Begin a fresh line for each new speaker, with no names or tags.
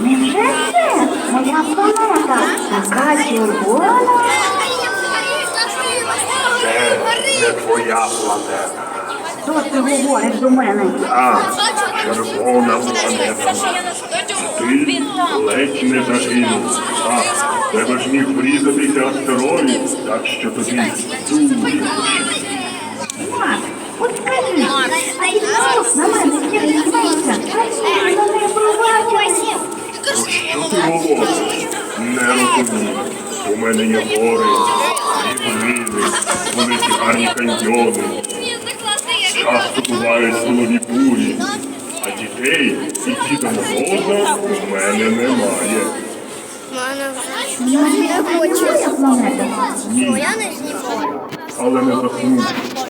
Невже це моя планета? Така червона?
Це не твоя планета.
Що ти говориш до мене?
А, червона планета. Ти ледь не загинув. А, тебе ж міг врізатися астероїд, так що тобі дуже пощастить.
От скажи, а ти знову на мене кидаєшся? А ти мене пробачив.
Що ти говориш? Не розумію. У мене є гори, рівнини, великі гарні каньйони. Часто бувають силові бурі, а дітей і Діда Мороза у мене немає.
Я не хочу.
Ні, але не заснув.